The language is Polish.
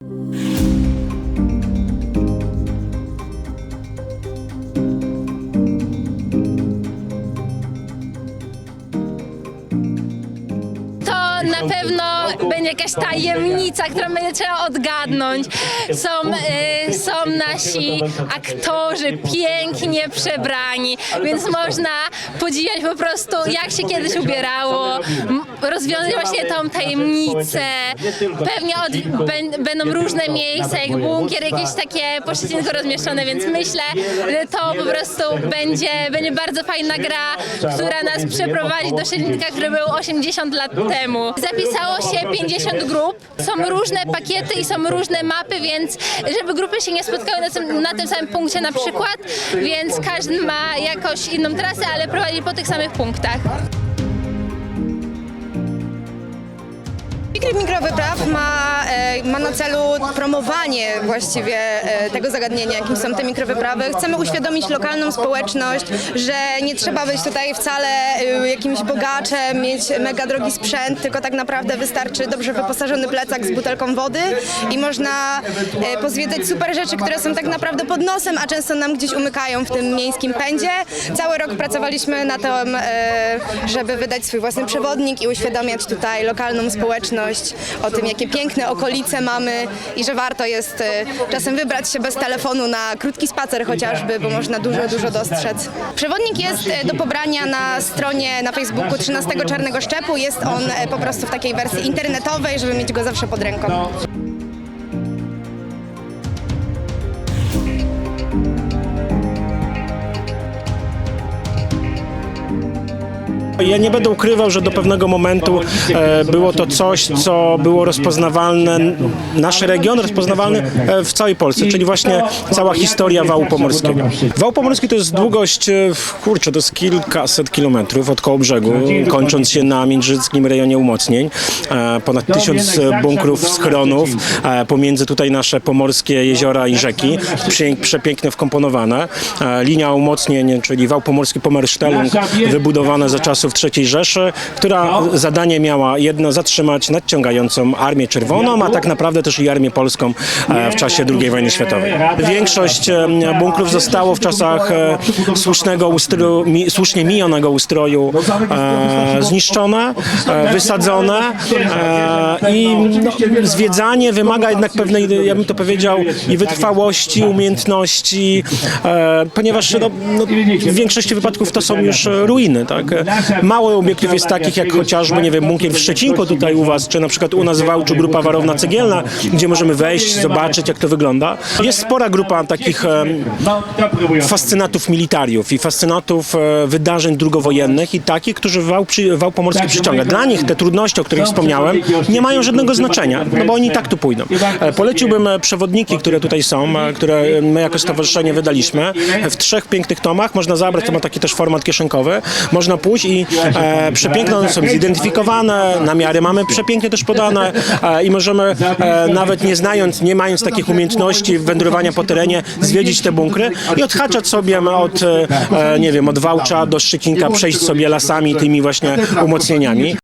To na pewno będzie jakaś tajemnica, którą będzie trzeba odgadnąć. Są, y, są nasi aktorzy pięknie przebrani, więc można podziwiać po prostu, jak się kiedyś ubierało, rozwiązać właśnie tą tajemnicę. Pewnie od, ben, będą różne miejsca, jak bunkier, jakieś takie poszczególne rozmieszczone, więc myślę, że to po prostu będzie, będzie bardzo fajna gra, która nas przeprowadzi do Średnika, który był 80 lat temu. Zapisało się 50 grup, są różne pakiety i są różne mapy, więc żeby grupy się nie spotkały na tym, na tym samym punkcie na przykład, więc każdy ma jakoś inną trasę, ale prowadzi po tych samych punktach. Mikro Mikrowypraw ma na celu promowanie właściwie e, tego zagadnienia, jakim są te mikrowyprawy. Chcemy uświadomić lokalną społeczność, że nie trzeba być tutaj wcale e, jakimś bogaczem, mieć mega drogi sprzęt, tylko tak naprawdę wystarczy dobrze wyposażony plecak z butelką wody i można e, pozwiedzać super rzeczy, które są tak naprawdę pod nosem, a często nam gdzieś umykają w tym miejskim pędzie. Cały rok pracowaliśmy na tym, żeby wydać swój własny przewodnik i uświadamiać tutaj lokalną społeczność o tym, jakie piękne okolice mamy i że warto jest e, czasem wybrać się bez telefonu na krótki spacer chociażby, bo można dużo, dużo dostrzec. Przewodnik jest e, do pobrania na stronie na Facebooku 13 Czarnego Szczepu. Jest on e, po prostu w takiej wersji internetowej, żeby mieć go zawsze pod ręką. Ja nie będę ukrywał, że do pewnego momentu e, było to coś, co było rozpoznawalne, nasz region rozpoznawalny e, w całej Polsce, czyli właśnie cała historia wału pomorskiego. Wał pomorski to jest długość, e, kurczę, to jest kilkaset kilometrów od koło brzegu, kończąc się na międzyrzeckim rejonie umocnień. Ponad tysiąc bunkrów, schronów, pomiędzy tutaj nasze pomorskie jeziora i rzeki, Pię- przepięknie wkomponowane. Linia umocnień, czyli wał pomorski Pomersztelung, wybudowana za czasów III Rzeszy, która zadanie miała jedno zatrzymać nadciągającą Armię Czerwoną, a tak naprawdę też i Armię Polską e, w czasie II wojny światowej. Większość e, bunkrów zostało w czasach e, słusznego ustroju, słusznie minionego ustroju zniszczone, wysadzone i no, zwiedzanie wymaga jednak pewnej, ja bym to powiedział, i wytrwałości, umiejętności, ponieważ no, no, w większości wypadków to są już ruiny. Tak? Mało obiektów jest takich jak chociażby, nie wiem, bunkier w Szczecinku tutaj u Was, czy na przykład u nas w Wałczu grupa warowna cegielna, gdzie możemy wejść, zobaczyć jak to wygląda. Jest spora grupa takich fascynatów militariów i fascynatów e, wydarzeń drugowojennych i takich, którzy wał, wał pomorski przyciąga. Dla nich te trudności, o których wspomniałem, nie mają żadnego znaczenia, no bo oni tak tu pójdą. E, Poleciłbym e, przewodniki, które tutaj są, które my jako stowarzyszenie wydaliśmy. W trzech pięknych tomach można zabrać, to ma taki też format kieszonkowy. Można pójść i e, przepiękne one są zidentyfikowane, namiary mamy przepięknie też podane e, i możemy e, nawet nie znając, nie mając takich umiejętności wędrowania po terenie, zwiedzić te bunkry i odhaczać sobie od, e, nie wiem, od Wałcza do Szczecinka, przejść sobie lasami tymi właśnie umocnieniami.